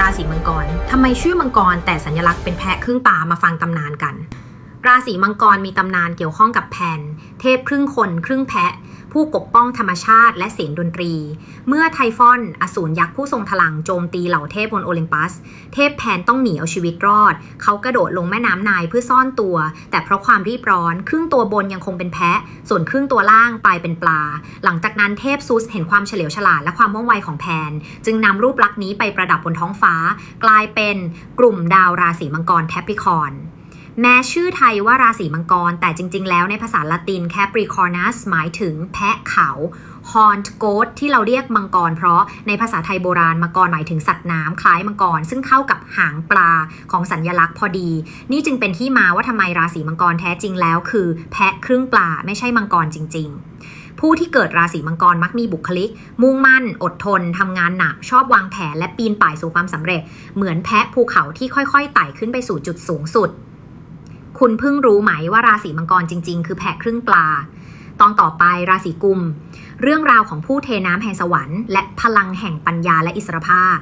ราศีมังกรทำไมชื่อมังกรแต่สัญลักษณ์เป็นแพะครึ่งป่ามาฟังตำนานกัน ราศีมังกรมีตำนานเกี่ยวข้องกับแพน เทพครึ่งคนครึ่งแพะ ผู้ปกป้องธรรมชาติและเสียงดนตรี เมื่อไทฟอนอสูรยักษ์ผู้ทรงพลังโจมตีเหล่าเทพบนโอลิมปัส เทพแพนต้องหนีเอาชีวิตรอด เขากระโดดลงแม่น้ำนายเพื่อซ่อนตัว แต่เพราะความรีบร้อน ครึ่งตัวบนยังคงเป็นแพะ ส่วนครึ่งตัวล่างกลายเป็นปลา หลังจากนั้นเทพซุสเห็นความเฉลียวฉลาดและความว่องไวของแพน จึงนำรูปลักษณ์นี้ไปประดับบนท้องฟ้า กลายเป็นกลุ่มดาวราศีมังกรแคปริคอน แม้ชื่อไทยว่าราศีมังกร แต่จริง ๆ แล้วในภาษาละติน Capricornus หมายถึงแพะเขา Horned Goat ที่เราเรียกมังกร เพราะในภาษาไทยโบราณมังกรหมายถึงสัตว์น้ำคล้ายมังกร ซึ่งเข้ากับหางปลาของสัญญลักษณ์พอดี นี่จึงเป็นที่มาว่าทำไมราศีมังกรแท้จริงแล้ว คือแพะครึ่งปลาไม่ใช่มังกรจริง ๆผู้ที่เกิดราศีมังกรมักมีบุคลิก มุ่งมั่น อดทน ทำงานหนัก ชอบวางแผนและปีนป่ายสู่ความสำเร็จ เหมือนแพะภูเขาที่ค่อยๆไต่ขึ้นไปสู่จุดสูงสุด คุณเพิ่งรู้ไหมว่าราศีมังกรจริง ๆ คือแพะครึ่งปลา ตอนต่อไปราศีกุม เรื่องราวของผู้เทน้ำแห่งสวรรค์และพลังแห่งปัญญาและอิสรภาพ